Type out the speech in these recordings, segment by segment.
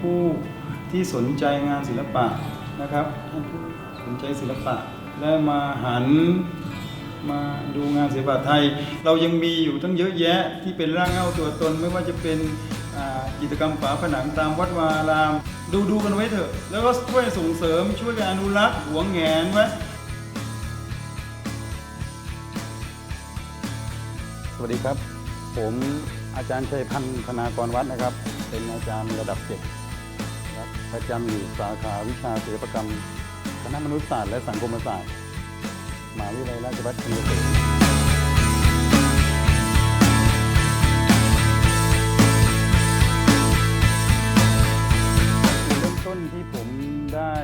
ผู้ที่สนใจงานศิลปะนะครับท่านผู้สนใจศิลปะ และมาหันมาดูงานศิลปะไทย เรายังมีอยู่ตั้งเยอะแยะที่เป็นร่างเงาตัวตนไม่ว่าจะเป็นกิจกรรมฝาผนังตามวัดวาราม ดูดูกันไว้เถอะ แล้วก็ช่วยส่งเสริมช่วยกันอนุรักษ์หวงแหนไว้สวัสดีครับ ผมอาจารย์ชัยพันธ์ธนากรวัดนะครับ เป็นอาจารย์ระดับเจ็ด ประจำอยู่สาขาวิชาศิลปกรรม คณะมนุษยศาสตร์และสังคมศาสตร์มหาวิทยาลัยราชภัฏชัยภูมิเริ่มต้นที่ผมได้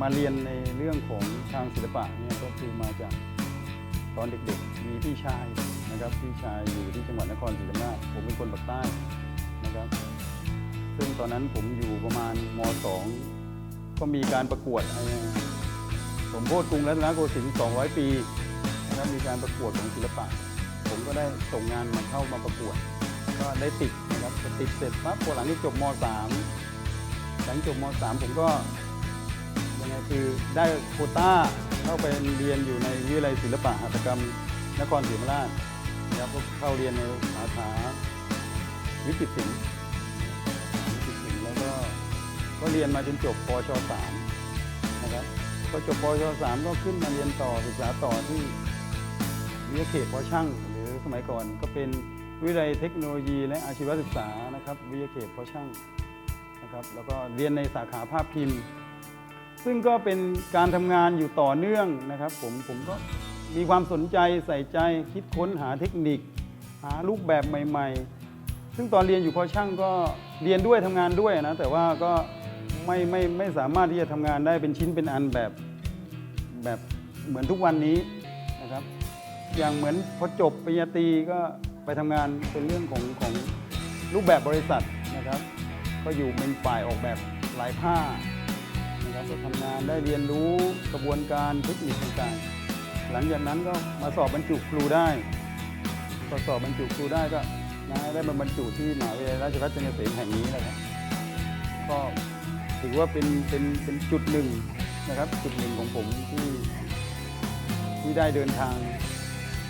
มาเรียนในเรื่องของทางศิลปะเนี่ยก็คือมาจากตอนเด็กๆ มีพี่ชายนะครับพี่ชายอยู่ที่จังหวัดนครศรีธรรมราชผมเป็นคนปากใต้นะครับ ซึ่งตอนนั้นผมอยู่ประมาณม .2 ก็มีการประกวดไอ้สมโพธิกรุงรัตนโกสินทร์200 ปีนะครับมีการประกวดของศิลปะ ผมก็ได้ส่งงานมาเข้ามาประกวด ก็ได้ติดนะครับติดเสร็จปั๊บพอหลังที่จบม .3 หลังจบม .3 ผมก็ยังไงคือได้โคต้าเข้าไปเรียนอยู่ในวิทยาลัยศิลปะหัตถกรรมนครศรีธรรมราชนะครับก็เข้าเรียนในสาขาวิจิตรศิลป์ ก็เรียนมาจนจบปช3นะครับพอจบปช3ก็ขึ้นมาเรียนต่อศึกษาต่อที่วิทยาเขตพอช่าง หรือสมัยก่อนก็เป็นวิทยาลัยเทคโนโลยีและอาชีวศึกษานะครับวิทยาเขตพอช่างนะครับแล้วก็เรียนในสาขาภาพพิมพ์ ซึ่งก็เป็นการทำงานอยู่ต่อเนื่องนะครับ ผมผมก็มีความสนใจใส่ใจคิดค้นหาเทคนิค หารูปแบบใหม่ ๆ ซึ่งตอนเรียนอยู่พอช่างก็เรียนด้วยทำงานด้วยนะแต่ว่าก็ ไม่ไม่ไม่สามารถที่จะทำงานได้เป็นชิ้นเป็นอันแบบแบบเหมือนทุกวันนี้นะครับ อย่างเหมือนพอจบปริญญาตรีก็ไปทำงานเป็นเรื่องของของรูปแบบบริษัทนะครับ ก็อยู่เป็นฝ่ายออกแบบลายผ้านะครับก็ทำงานได้เรียนรู้กระบวนการเทคนิคต่างๆ หลังจากนั้นก็มาสอบบรรจุครูได้พอสอบบรรจุครูได้ก็นะได้มาบรรจุที่มหาวิทยาลัยราชภัฏจันทร์เกษมแห่งนี้นะครับก็ ถือว่าเป็นเป็นเป็นจุดหนึ่งนะครับจุดหนึ่งของผมที่ที่ได้เดินทาง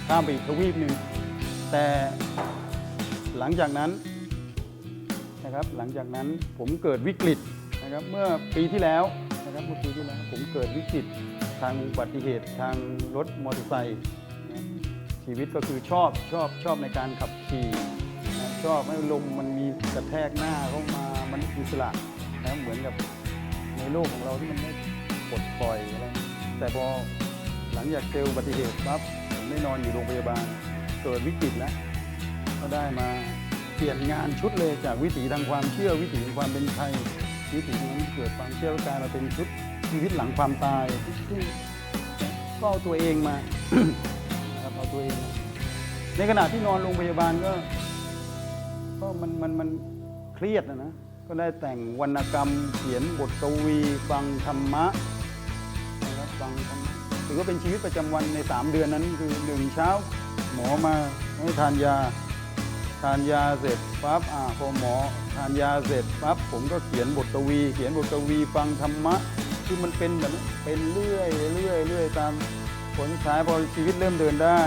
ข้ามไปอีกทวีปหนึ่งแต่หลังจากนั้นนะครับหลังจากนั้นผมเกิดวิกฤตนะครับเมื่อปีที่แล้วนะครับเมื่อปีที่แล้วผมเกิดวิกฤตทางอุบัติเหตุทางรถมอเตอร์ไซค์ชีวิตก็คือชอบชอบชอบในการขับขี่ชอบให้ลมมันมีกระแทกหน้าเข้ามามันอิสระ นะเหมือนกับในโลกของเราที่มันไม่ปลดปล่อยอะไรแต่พอหลังจากเจออุบัติเหตุปั๊บผมได้นอนอยู่โรงพยาบาลเกิดวิกฤตแล้วก็ได้มาเปลี่ยนงานชุดเลยจากวิถีทางความเชื่อวิถีของความเป็นไทยวิถีของเกิดความเชื่อก็กลายมาเป็นชุดชีวิตหลังความตายก็เอาตัวเองมานะครับเอาตัวเองมาในขณะที่นอนโรงพยาบาลก็ก็มันมันมันเครียดนะนะ ก็ได้แต่งวรรณกรรมเขียนบทกวีฟังธรรมะนะครับฟังธรรมะถือว่าเป็นชีวิตประจำวันใน 3 เดือนนั้นคือหนึ่งเช้า หมอมาให้ทานยา ทานยาเสร็จปั๊บอ่าพอหมอทานยาเสร็จปั๊บผมก็เขียนบทกวี เขียนบทกวีฟังธรรมะ คือมันเป็นแบบนั้เป็นเรื่อยเรื่อยเรื่อยตามผลสุดท้ายพอชีวิตเริ่มเดินได้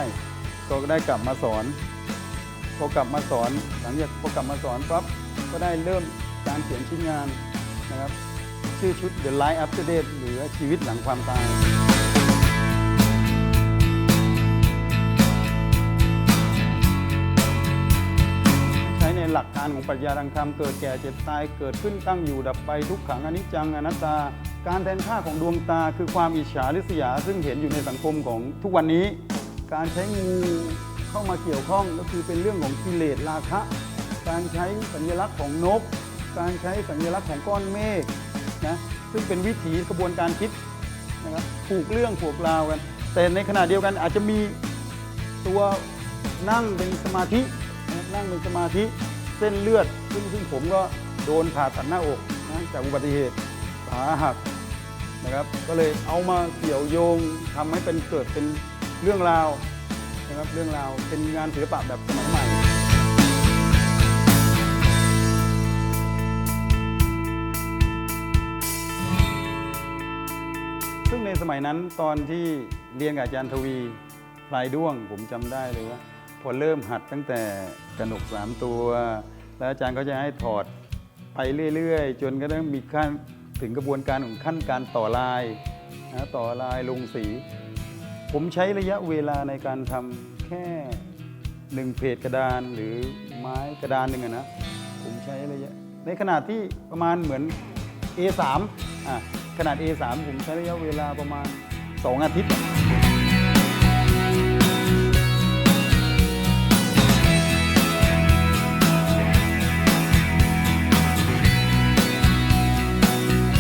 ก็ได้กลับมาสอนพอกลับมาสอนหลังจากพอกลับมาสอนปั๊บก็ได้เริ่ม การเขียนชิ้นงานนะครับชื่อชุด The Life After Death หรือชีวิตหลังความตาย ใช้ในหลักการของปรัชญาทางธรรมเกิดแก่เจ็บตายเกิดขึ้นตั้งอยู่ดับไปทุกขังอนิจจังอนัตตา การแทนค่าของดวงตาคือความอิจฉาริษยา ซึ่งเห็นอยู่ในสังคมของทุกวันนี้ การใช้งูเข้ามาเกี่ยวข้องก็คือเป็นเรื่องของกิเลสราคะ การใช้สัญลักษณ์ของนก การใช้สัญลักษณ์ของก้อนเมฆนะซึ่งเป็นวิถีกระบวนการคิดนะครับผูกเรื่องผูกราวกัน แต่ในขณะเดียวกันอาจจะมีตัวนั่งเป็นสมาธินะนั่งเป็นสมาธิเส้นเลือด ซึ่งซึ่งผมก็โดนผ่าตัดหน้าอกนะจากอุบัติเหตุขาหักนะครับ ก็เลยเอามาเกี่ยวโยงทำให้เป็นเกิดเป็นเรื่องราวนะครับเรื่องราวเป็นงานศิลปะแบบสมัยใหม่ สมัยนั้นตอนที่เรียนกับอาจารย์ทวีพลายด้วงผมจำได้เลยว่า พอเริ่มหัดตั้งแต่กระหนกสามตัว แล้วอาจารย์ก็จะให้ถอดไปเรื่อยๆ จนกระทั่งมีขั้นถึงกระบวนการของขั้นการต่อลายนะต่อลายลงสี ผมใช้ระยะเวลาในการทำแค่หนึ่งเพจกระดานหรือไม้กระดานหนึ่งอะนะผมใช้ระยะในขนาดที่ประมาณเหมือน A3 อะ ขนาด A3 ผมใช้ระยะเวลาประมาณ 2 อาทิตย์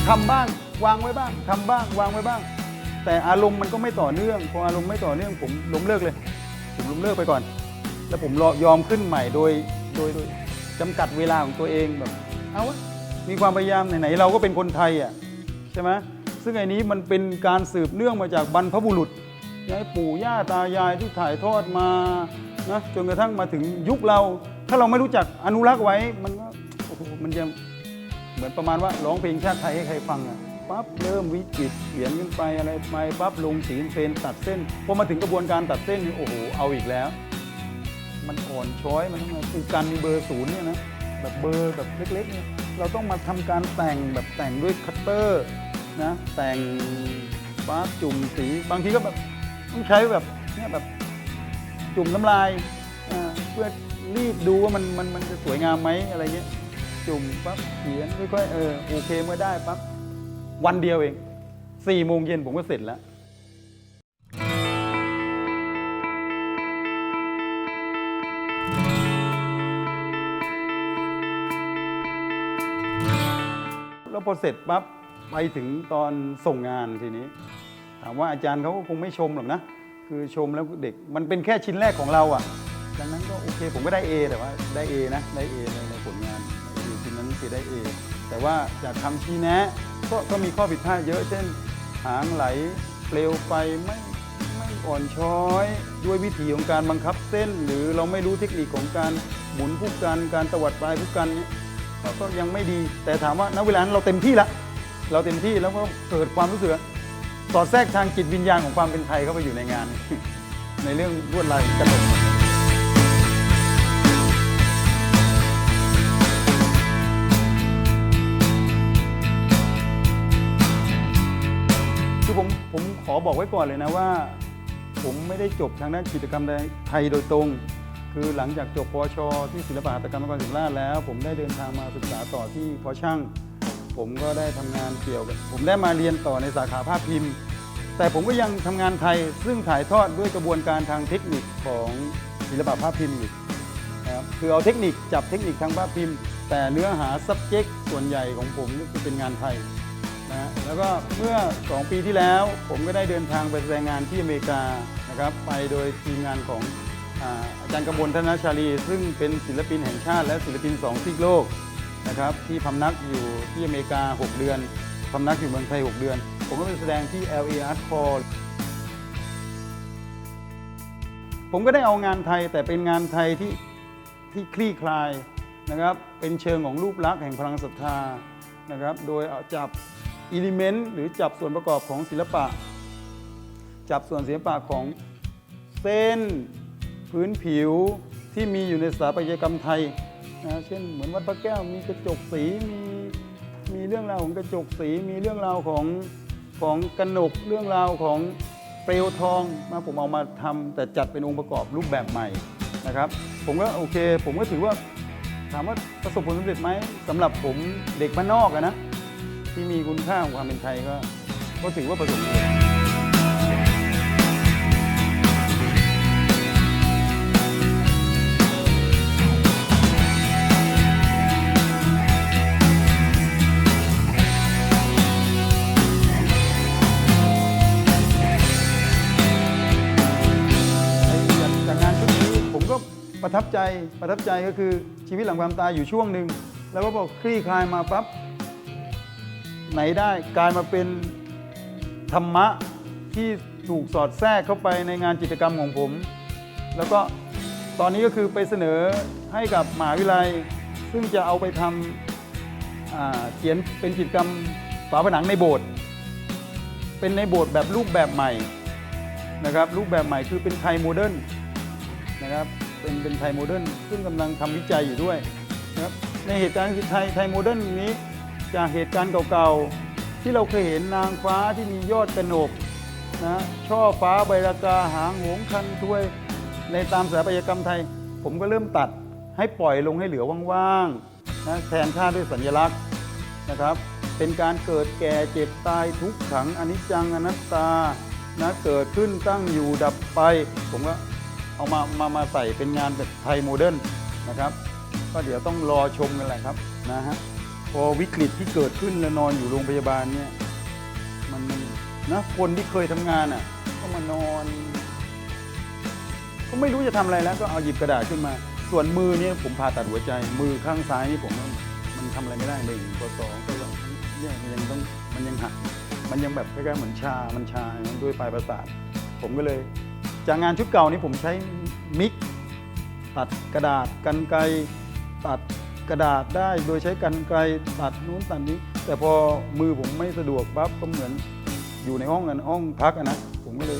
ทำบ้างวางไว้บ้างทำบ้างวางไว้บ้าง แต่อารมณ์มันก็ไม่ต่อเนื่องพออารมณ์ไม่ต่อเนื่องผมล้มเลิกเลย ผมล้มเลิกไปก่อน แล้วผมรอยอมขึ้นใหม่โดยโดยโดยจำกัดเวลาของตัวเองแบบ เอาวะมีความพยายามไหนๆเราก็เป็นคนไทยอะ ใช่ไหมซึ่งไอ้นี้มันเป็นการสืบเนื่องมาจากบรรพบุรุษยายปู่ย่าตายายที่ถ่ายทอดมานะจนกระทั่งมาถึงยุคเรา ถ้าเราไม่รู้จักอนุรักษ์ไว้มันก็โอ้โหมันจะเหมือนประมาณว่าร้องเพลงชาติไทยให้ใครฟังอะปั๊บเริ่มวิจิตรเขียนขึ้นไปอะไรไปปั๊บลงสีเฟรนตัดเส้นพอมาถึงกระบวนการตัดเส้นนี่โอ้โหเอาอีกแล้ว มันอ่อนช้อยมันมาคือการมีเบอร์ศูนย์เนี่ยนะ แบบเบอร์แบบเล็กๆ เราต้องมาทำการแต่งแบบแต่งด้วยคัตเตอร์นะแต่งปั๊บจุ่มสีบางทีก็แบบต้องใช้แบบเนี่ยแบบจุ่มน้ำลายเพื่อรีดดูว่ามันมันมันจะสวยงามไหมอะไรเงี้ยจุ่มปั๊บเขียนค่อยๆเออโอเคเมื่อได้ปั๊บวันเดียวเองสี่โมงเย็นผมก็เสร็จแล้ว พอเสร็จปั๊บไปถึงตอนส่งงานทีนี้ ถามว่าอาจารย์เขาก็คงไม่ชมหรอกนะ คือชมแล้วเด็กมันเป็นแค่ชิ้นแรกของเราอะ่ะดังนั้นก็โอเคผมก็ได้ A แต่ว่าได้ A นะได้ A ในในผลงานอยู่ชิ้นนั้นคือได้ A แต่ว่าจะทำชี้แนะก็ก็มีข้อผิดพลาดเยอะเช่น หางไหลเปลวไฟไม่ไม่อ่อนช้อย ด้วยวิธีของการบังคับเส้น หรือเราไม่รู้เทคนิคของการหมุนผู้กันการตวัดปลายผู้กันเนี่ย ก็ก็ยังไม่ดี แต่ถามว่าณเวลานั้นเราเต็มที่ละเราเต็มที่แล้วก็เกิดความรู้สึกสอดแทรกทางจิตวิญญาณของความเป็นไทยเข้าไปอยู่ในงาน ในเรื่องลวดลายกระหนกคือผมผมขอบอกไว้ก่อนเลยนะว่า ผมไม่ได้จบทางด้านจิตกรรมไทยโดยตรง คือหลังจากจบปวช ที่ศิลปหัตถกรรมนครศรีธรรมราชแล้ว ผมได้เดินทางมาศึกษาต่อที่พอช่าง ผมก็ได้ทำงานเกี่ยวกับผมได้มาเรียนต่อในสาขาภาพพิมพ์ แต่ผมก็ยังทำงานไทย ซึ่งถ่ายทอดด้วยกระบวนการทางเทคนิคของศิลปะภาพพิมพ์อีกนะครับคือเอาเทคนิคจับเทคนิคทางภาพพิมพ์ แต่เนื้อหา subject ส่วนใหญ่ของผมก็คือเป็นงานไทย นะฮะแล้วก็เมื่อ 2 ปีที่แล้วผมก็ได้เดินทางไปแสดงงานที่อเมริกานะครับ ไปโดยทีมงานของ อาจารย์กำบลธนชาลี ซึ่งเป็นศิลปินแห่งชาติและศิลปินสองซีกโลกนะครับที่พำนักอยู่ที่อเมริกา 6 เดือนพำนักอยู่เมืองไทย 6 เดือน ผมก็ไปแสดงที่ LA Art Hall ผมก็ได้เอางานไทยแต่เป็นงานไทยที่ที่คลี่คลายนะครับเป็นเชิงของรูปลักษณ์แห่งพลังศรัทธานะครับโดยเอาจับอิเลเมนต์หรือจับส่วนประกอบของศิลปะ จับส่วนศิลปะของเส้น พื้นผิวที่มีอยู่ในสถาปัตยกรรมไทยนะเช่นเหมือนวัดพระแก้วมีกระจกสีมีมีเรื่องราวของกระจกสีมีเรื่องราวของของกระหนกเรื่องราวของเปลวทองมาผมเอามาทำแต่จัดเป็นองค์ประกอบรูปแบบใหม่นะครับ ผมก็โอเค ผมก็ถือว่าถามว่าประสบผลสำเร็จไหมสำหรับผมเด็กบ้านนอกอะนะที่มีคุณค่าของความเป็นไทยก็ก็ถือว่าประสบผล ประทับใจประทับใจก็คือชีวิตหลังความตายอยู่ช่วงหนึ่งแล้วก็บอกคลี่คลายมาปั๊บไหนได้กลายมาเป็นธรรมะที่ถูกสอดแทรกเข้าไปในงานจิตกรรมของผม แล้วก็ตอนนี้ก็คือไปเสนอให้กับมหาวิทยาลัย ซึ่งจะเอาไปทำเขียนเป็นกิจกรรมฝาผนังในโบสถ์เป็นในโบสถ์แบบรูปแบบใหม่นะครับรูปแบบใหม่คือเป็นไทยโมเดิร์นนะครับ เป็นเป็นไทยโมเดิร์นซึ่งกำลังทำวิจัยอยู่ด้วยนะครับในเหตุการณ์ไทยไทยโมเดิร์นนี้จากเหตุการณ์เก่าๆ ที่เราเคยเห็นนางฟ้าที่มียอดกระหนกนะช่อฟ้าใบรากาหางหงคันถ้วย ในตามสถาปัตยกรรมไทย ผมก็เริ่มตัดให้ปล่อยลงให้เหลือว่างๆนะแทนค่าด้วยสัญลักษณ์นะครับ เป็นการเกิดแก่เจ็บตายทุกขังอนิจจังอนัตตานะเกิดขึ้นตั้งอยู่ดับไป ผมก็ เอามามามาใส่เป็นงานแบบไทยโมเดิร์นนะครับ ก็เดี๋ยวต้องรอชมกันแหละครับนะฮะพอวิกฤตที่เกิดขึ้นแล้วนอนอยู่โรงพยาบาลเนี่ยมันนะคนที่เคยทำงานอะก็มานอน ก็ไม่รู้จะทำอะไรแล้ว ก็เอาหยิบกระดาษขึ้นมา ส่วนมือเนี่ยผมผ่าตัดหัวใจ มือข้างซ้ายนี่ผมมันทำอะไรไม่ได้หนึ่งพอสองก็ยังเนี่ยมันยังต้องมันยังหักมันยังแบบคล้ายๆเหมือนชา มันชาด้วยปลายประสาท ผมก็เลย จากงานชุดเก่านี้ผมใช้มิกตัดกระดาษกันไกรตัดกระดาษได้ โดยใช้กันไกรตัดนู้นตัดนี้ แต่พอมือผมไม่สะดวกปั๊บก็เหมือนอยู่ในห้องกันห้องพักนะผมก็เลย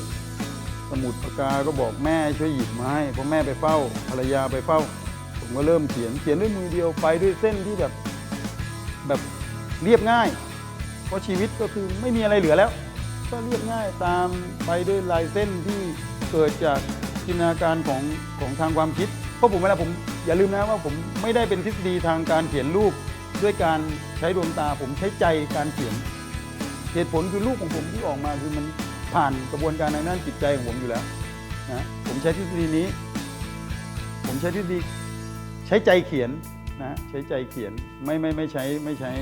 สมุดปากกาก็บอกแม่ช่วยหยิบมาให้เพราะแม่ไปเฝ้าภรรยาไปเฝ้า ผมก็เริ่มเขียนเขียนด้วยมือเดียวไปด้วยเส้นที่แบบแบบเรียบง่าย เพราะชีวิตก็คือไม่มีอะไรเหลือแล้ว ก็เรียบง่ายตามไปด้วยลายเส้นที่ เกิดจากจินตนาการของของทางความคิด เพราะผมเวลาผมอย่าลืมนะว่าผมไม่ได้เป็นทฤษฎีทางการเขียนรูป ด้วยการใช้ดวงตาผมใช้ใจการเขียน เหตุผลคือรูปของผมที่ออกมาคือมันผ่านกระบวนการทางด้านจิตใจของผมอยู่แล้วนะผมใช้ทฤษฎีนี้ ผมใช้ทฤษฎีใช้ใจเขียนนะใช้ใจเขียนไม่ไม่ไม่ใช้ไม่ใช้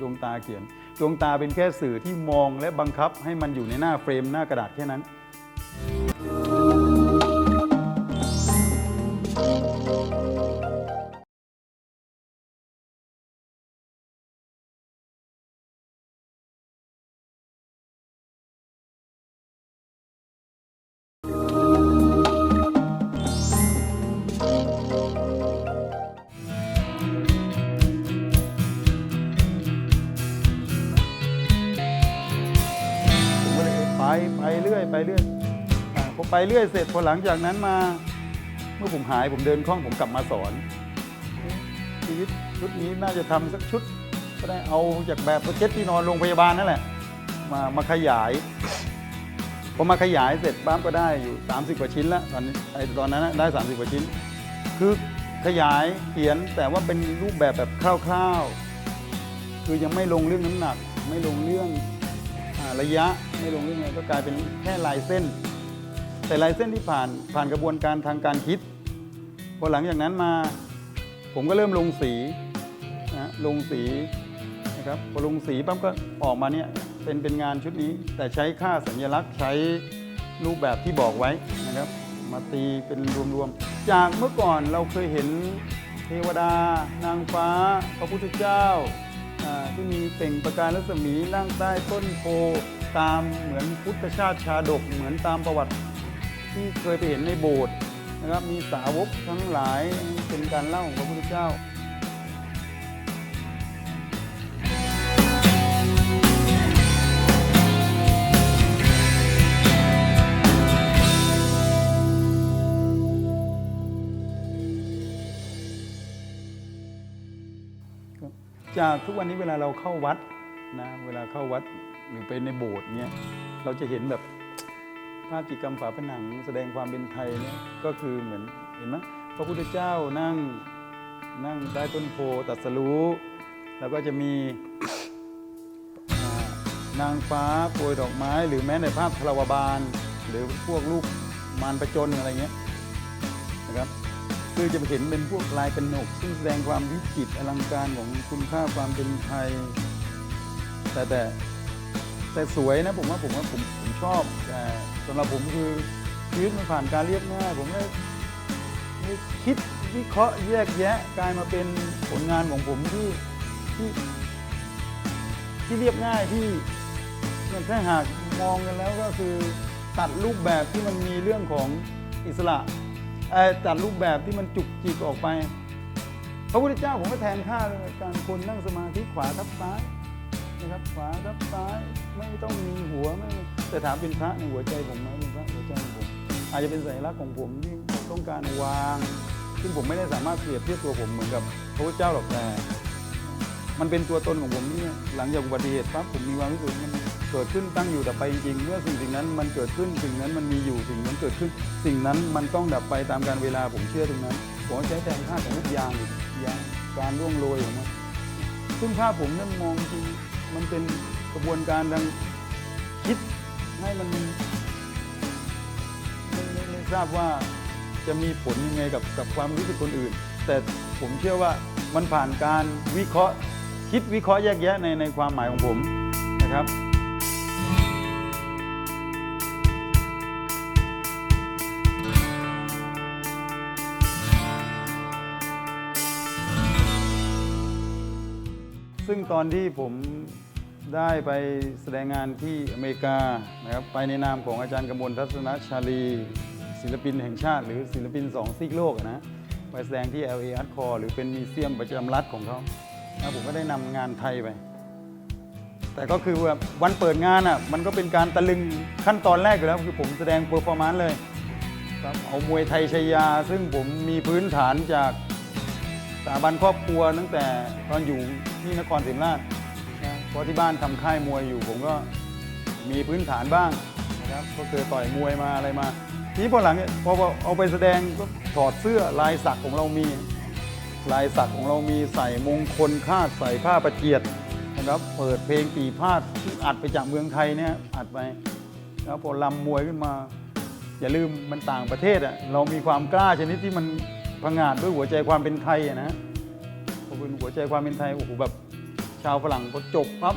ดวงตาเขียน ดวงตาเป็นแค่สื่อที่มองและบังคับให้มันอยู่ในหน้าเฟรมหน้ากระดาษแค่นั้น ไปเรื่อยเสร็จพอหลังจากนั้นมา เมื่อผมหายผมเดินคล่องผมกลับมาสอน ชีวิตชุดนี้น่าจะทำสักชุด ก็ได้เอาจากแบบเจ็ดที่นอนโรงพยาบาลนั่นแหละ มามาขยายพอมาขยายเสร็จปั๊บก็ได้อยู่ 30 กว่าชิ้นแล้วตอนนี้ไอตอนนั้นได้ 30 กว่าชิ้น คือขยายเขียนแต่ว่าเป็นรูปแบบแบบคร่าวๆ คือยังไม่ลงเรื่องน้ำหนัก ไม่ลงเรื่องอ่าระยะไม่ลงเรื่องอะไรก็กลายเป็นแค่ลายเส้น แต่ลายเส้นที่ผ่านผ่านกระบวนการทางการคิดพอหลังจากนั้นมาผมก็เริ่มลงสีนะลงสีนะครับพอลงสีปั๊บก็ออกมาเนี่ยเป็นเป็นงานชุดนี้ แต่ใช้ค่าสัญลักษณ์ใช้รูปแบบที่บอกไว้นะครับ มาตีเป็นรวมๆ จากเมื่อก่อนเราเคยเห็นเทวดา นางฟ้า พระพุทธเจ้าอ่าที่มีเปล่งประกายรัศมีนั่งใต้ต้นโพตามเหมือนพุทธชาติชาดกเหมือนตามประวัติ ที่เคยไปเห็นในโบสถ์นะครับมีสาวกทั้งหลายเป็นการเล่าของพระพุทธเจ้าจากทุกวันนี้เวลาเราเข้าวัดนะเวลาเข้าวัดหรือไปในโบสถ์เนี่ยเราจะเห็นแบบ ภาพจิตกรรมฝาผนังแสดงความเป็นไทยเนี่ยก็คือเหมือนเห็นไหมพระพุทธเจ้านั่งนั่งใต้ต้นโพตรัสรู้ แล้วก็จะมีนางฟ้าโปรยดอกไม้ หรือแม้ในภาพคาราวบาล หรือพวกลูกมารประจนอะไรเงี้ยนะครับคือจะเห็นเป็นพวกลายกระหนก ซึ่งแสดงความวิจิตรอลังการของคุณค่าความเป็นไทย แต่แต่แต่สวยนะผมว่าผมว่าผมผมชอบแต่ำหรับผมคือชีวิตมันผ่านการเรียบง่าย ผมไม่คิดวิเคราะห์แยกแยะกลายมาเป็นผลงานของผมที่ที่ที่เรียบง่ายที่เนี่ยถ้าหากมองกันแล้วก็คือตัดรูปแบบที่มันมีเรื่องของอิสระเอ่ตัดรูปแบบที่มันจุกจิกออกไป พระพุทธเจ้าผมก็แทนค่าเลยการคนนั่งสมาธิขวาทับซ้ายนะครับขวาทับซ้ายไม่ต้องมีหัวไม่ แต่ถามเป็นพระในหัวใจผมไหมเป็นพระหัวใจของผมอาจจะเป็นสัญลักษณ์ของผมที่ต้องการวาง ซึ่งผมไม่ได้สามารถเปรียบเทียบตัวผมเหมือนกับพระพุทธเจ้าหรอกแต่มันเป็นตัวตนของผมที่หลังจากอุบัติเหตุปั๊บผมมีความรู้สึกมันเกิดขึ้นตั้งอยู่ดับไปจริงเมื่อสิ่งสิ่งนั้นมันเกิดขึ้นสิ่งนั้นมันมีอยู่สิ่งนั้นเกิดขึ้น สิ่งนั้นมันต้องดับไปตามการเวลาผมเชื่อตรงนั้นผมใช้แทนค่าของลูกอย่างอีกยางการร่วงโรยของมันซึ่งภาพผมนั้นมองจริงมันเป็นกระบวนการดังคิด ให้มันไม่ทราบว่าจะมีผลยังไงกับกับความรู้สึกคนอื่น แต่ผมเชื่อว่ามันผ่านการวิเคราะห์ คิดวิเคราะห์แยกแยะในในความหมายของผมนะครับซึ่งตอนที่ผม ได้ไปแสดงงานที่อเมริกานะครับไปในนามของอาจารย์กมลทัศนชาลี ศิลปินแห่งชาติ หรือศิลปินสองซีกโลกนะไปแสดงที่ LA Art Core หรือเป็นมิเซียมประจำรัฐของเขาแล้วผมก็ได้นำงานไทยไป แต่ก็คือว่าวันเปิดงานอะมันก็เป็นการตะลึงขั้นตอนแรกอยู่แล้วคือผมแสดงเปอร์ฟอร์มานซ์เลยครับเอามวยไทยชายา ซึ่งผมมีพื้นฐานจากสถาบันครอบครัวตั้งแต่ตอนอยู่ที่นครศรีธรรมราช เพราะที่บ้านทำค่ายมวยอยู่ผมก็มีพื้นฐานบ้างนะครับก็เคยต่อยมวยมาอะไรมา ทีนี้พอหลังเนี่ยพอเอาไปแสดงก็ถอดเสื้อลายสักของเรามี ลายสักของเรามีใส่มงคลคาดใส่ผ้าประเจียดนะครับเปิดเพลงปีพาดที่อัดไปจากเมืองไทยเนี่ยอัดไปแล้วพอลำมวยขึ้นมา อย่าลืมมันต่างประเทศอะเรามีความกล้าชนิดที่มันผงาดด้วยหัวใจความเป็นไทยอะนะพอเป็นหัวใจความเป็นไทยโอ้โหแบบ ชาวฝรั่งพอจบปั๊บ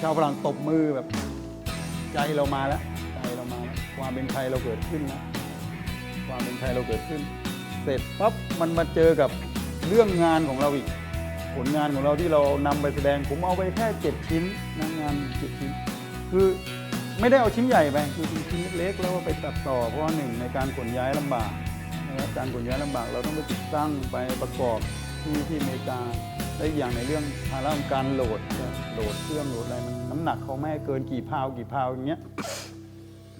ชาวฝรั่งตบมือแบบ ใจเรามาแล้วใจเรามาแล้วความเป็นไทยเราเกิดขึ้นนะความเป็นไทยเราเกิดขึ้น เสร็จปั๊บมันมาเจอกับเรื่องงานของเราอีก ผลงานของเราที่เรานำไปแสดงผมเอาไปแค่เจ็ดชิ้นนะงานเจ็ดชิ้น คือไม่ได้เอาชิ้นใหญ่ไปคือเป็นชิ้นเล็กแล้วไปตัดต่อเพราะว่าหนึ่งในการขนย้ายลำบากนะครับการขนย้ายลำบากเราต้องไปติดตั้งไปประกอบที่ที่อเมริกา และอีกอย่างในเรื่องภาระของการโหลดโหลดเครื่องโหลดอะไรมันน้ำหนักเขาไม่ให้เกินกี่พาวกี่พาวอย่างเงี้ย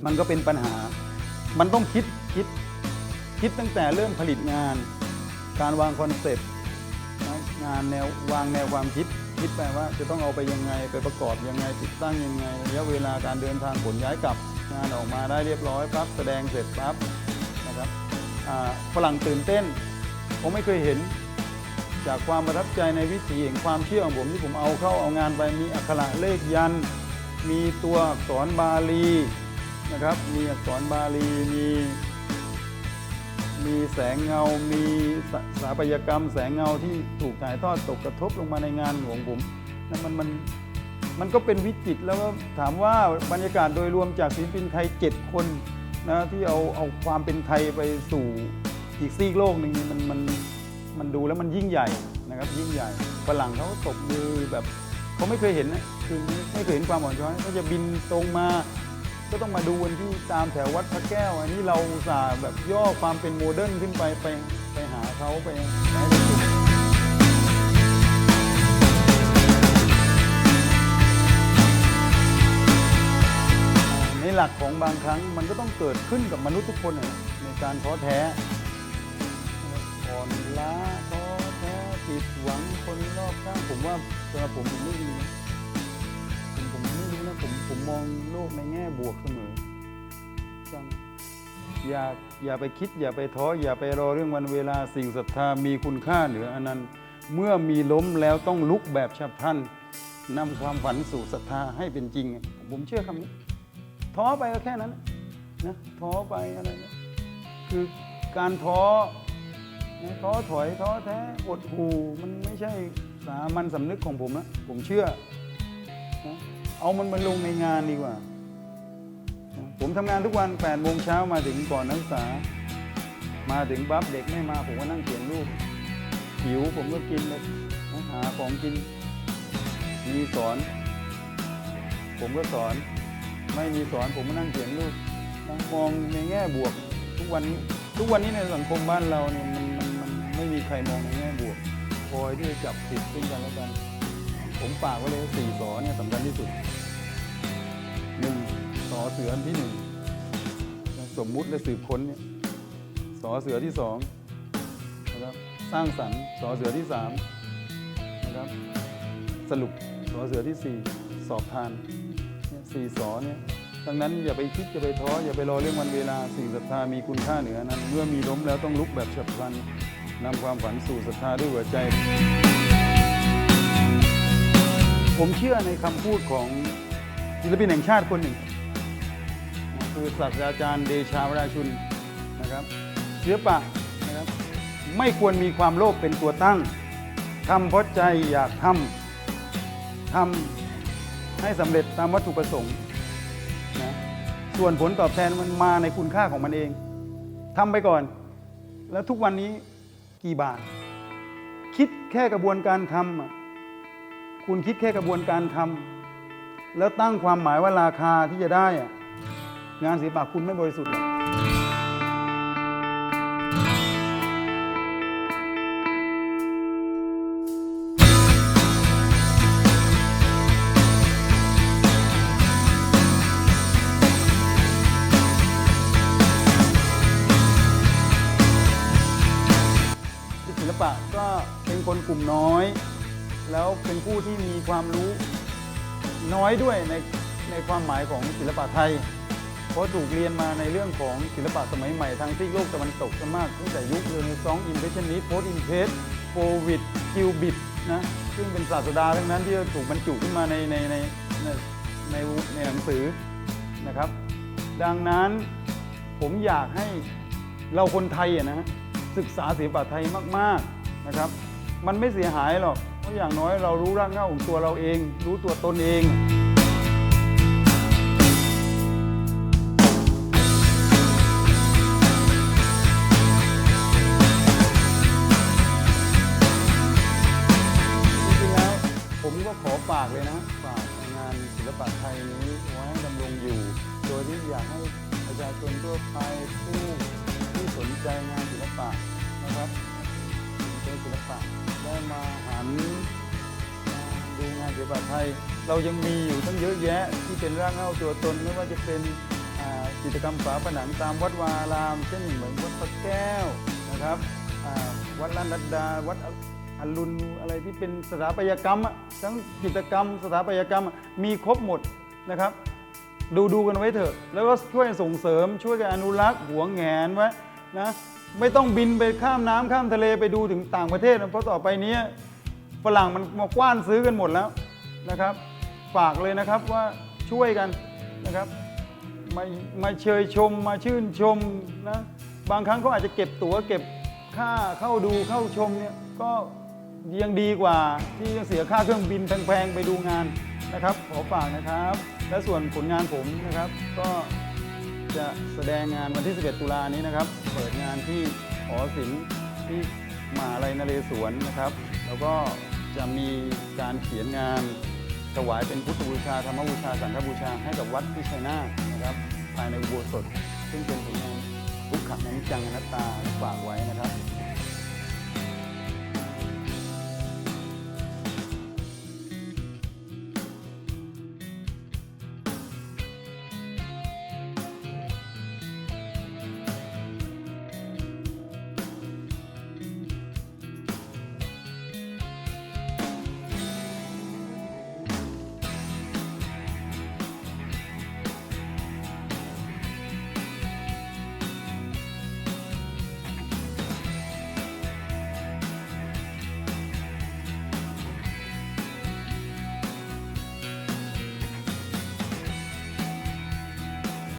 มันก็เป็นปัญหา มันต้องคิดคิดคิดตั้งแต่เริ่มผลิตงาน การวางคอนเซ็ปต์งานแนววางแนวความคิด คิดไปว่าจะต้องเอาไปยังไงไปประกอบยังไงติดตั้งยังไงระยะเวลาการเดินทางขนย้ายกลับงานออกมาได้เรียบร้อยปั๊บแสดงเสร็จปั๊บนะครับฝรั่งตื่นเต้นผมไม่เคยเห็น จากความประทับใจในวิถีแห่งความเชื่อของผมที่ผมเอาเข้าเอางานไปมีอักขระเลขยัน มีตัวอักษรบาลีนะครับ มีอักษรบาลีมีมีแสงเงา มีสถาปัตยกรรม แสงเงาที่ถูกถ่ายทอดตกกระทบลงมาในงานของผมนะมันมันมันก็เป็นวิจิตแล้วก็ถามว่าบรรยากาศโดยรวมจากศิลปินไทย 7 คนนะที่เอาเอาความเป็นไทยไปสู่อีกซีกโลกหนึ่งมันมัน มันดูแล้วมันยิ่งใหญ่นะครับยิ่งใหญ่ฝรั่งเขาตบมือแบบเขาไม่เคยเห็นนะคือไม่เคยเห็นความอ่อนช้อยเขาจะบินตรงมา ก็ต้องมาดูกันที่ตามแถววัดพระแก้ว อันนี้เราสาแบบย่อความเป็นโมเดิร์นขึ้นไปไปไปหาเขาไปในหลักของบางครั้งมันก็ต้องเกิดขึ้นกับมนุษย์ทุกคนในการท้อแท้ อนล้าท้อแท้ผิดหวังคนรอบข้างผมว่าสำหรับผมผมไม่ดีนะผมผมไม่รู้นะผมผมมองโลกในแง่บวกเสมอจังอย่าอย่าไปคิดอย่าไปท้ออย่าไปรอเรื่องวันเวลาสิ่งศรัทธามีคุณค่าเหนืออนันต์เมื่อมีล้มแล้วต้องลุกแบบฉับพลันนำความฝันสู่ศรัทธาให้เป็นจริง ผมเชื่อคำนี้ ท้อไปก็แค่นั้นนะท้อไปอะไรนะคือการท้อ ท้อถอยท้อแท้อดหูมันไม่ใช่สามัญสำนึกของผมนะผมเชื่อนะเอามันมาลงในงานดีกว่านะผมทำงานทุกวัน8โมงเช้ามาถึงก่อนนักศึกษา มาถึงบัฟเด็กไม่มาผมก็นั่งเขียนรูปหิวผมก็กินเลยหาของกิน มีสอน ผมก็สอน ไม่มีสอนผมก็นั่งเขียนรูปนะมองในแง่บวก ทุกวันนี้ทุกวันนี้ในสังคมบ้านเราเนี่ย ไม่มีใครมองในแง่บวก คอยที่จะจับผิดซึ่งกันและกัน ผมฝากไว้เลยสี่สอเนี่ยสำคัญที่สุดหนึ่งสอเสืออันที่หนึ่งสมมุติและสืบค้นเนี่ยสอเสือที่สองนะครับสร้างสรรค์สอเสือที่สามนะครับสรุปสอเสือที่สี่สอบทานเนี่ยสี่สอเนี่ยดังนั้นอย่าไปคิดอย่าไปท้ออย่าไปรอเรื่องวันเวลาสิ่งศรัทธามีคุณค่าเหนือนั้น เมื่อมีล้มแล้วต้องลุกแบบฉับพลัน นำความฝันสู่ศรัทธาด้วยหัวใจ ผมเชื่อในคำพูดของศิลปินแห่งชาติคนหนึ่ง คือศาสตราจารย์เดชาวราชุนนะครับศิลปะนะครับไม่ควรมีความโลภเป็นตัวตั้งทำเพราะใจอยากทำทำให้สำเร็จตามวัตถุประสงค์นะส่วนผลตอบแทนมันมาในคุณค่าของมันเองทำไปก่อน แล้วทุกวันนี้ กี่บาท คิดแค่กระบวนการทำคุณคิดแค่กระบวนการทำแล้วตั้งความหมายว่าราคาที่จะได้ งานศิลปะคุณไม่บริสุทธิ์หรอก ความรู้น้อยด้วยในในความหมายของศิลปะไทย เพราะถูกเรียนมาในเรื่องของศิลปะสมัยใหม่ทางซีกโลกตะวันตกมากตั้งแต่ยุคเรเนซองส์อิมเพรสชันนิสต์โพสต์อินเพสโควิดคิวบิดนะซึ่งเป็นศาสดาทั้งนั้นที่ถูกบรรจุขึ้นมาในในในในในในหนังสือนะครับ ดังนั้นผมอยากให้เราคนไทยอะนะศึกษาศิลปะไทยมาก ๆนะครับ มันไม่เสียหายหรอก เพราะอย่างน้อยเรารู้ร่ากเงาของตัวเราเอง รู้ตัวตนเองจริงๆแล้วผมก็ขอฝากเลยนะฝากงานศิลปะไทยนี้ไว้ให้ดำรงอยู่ โดยที่อยากให้ประชาชนทั่วไปผู้ที่สนใจงานศิลปะนะครับ สนศิลปะได้มาหันมาดูงานศิลปะไทย เรายังมีอยู่ตั้งเยอะแยะที่เป็นร่างเงาตัวตนไม่ว่าจะเป็นกิจกรรมฝาผนังตามวัดวาอารามเช่นเหมือนวัดพระแก้วนะครับวัดลานดัดดา วัดอรุณอะไรที่เป็นสถาปัตยกรรมทั้งกิจกรรม สถาปัตยกรรมมีครบหมดนะครับ ดูดูกันไว้เถอะ แล้วก็ช่วยส่งเสริมช่วยกันอนุรักษ์หัวงแหนไว้นะ ไม่ต้องบินไปข้ามน้ำข้ามทะเลไปดูถึงต่างประเทศนะเพราะต่อไปนี้ฝรั่งมันมากว้านซื้อกันหมดแล้วนะครับ ฝากเลยนะครับว่าช่วยกันนะครับมามาเชยชมมาชื่นชมนะบางครั้งเขาอาจจะเก็บตั๋วเก็บค่าเข้าดูเข้าชมเนี่ยก็ยังดีกว่าที่จะเสียค่าเครื่องบินแพงๆไปดูงานนะครับ ขอฝากนะครับ และส่วนผลงานผมนะครับ ก็ จะแสดงงานวันที่ 11 ตุลานี้นะครับ เปิดงานที่หอศิลป์ที่มหาลัยนเรศวรนะครับ แล้วก็จะมีการเขียนงานถวายเป็นพุทธบูชาธรรมบูชาสังฆบูชาให้กับวัดพิชัยนาทนะครับภายในอุโบสถ ซึ่งเป็นผลงานทุกขังอนิจจังอนัตตาฝากไว้นะครับ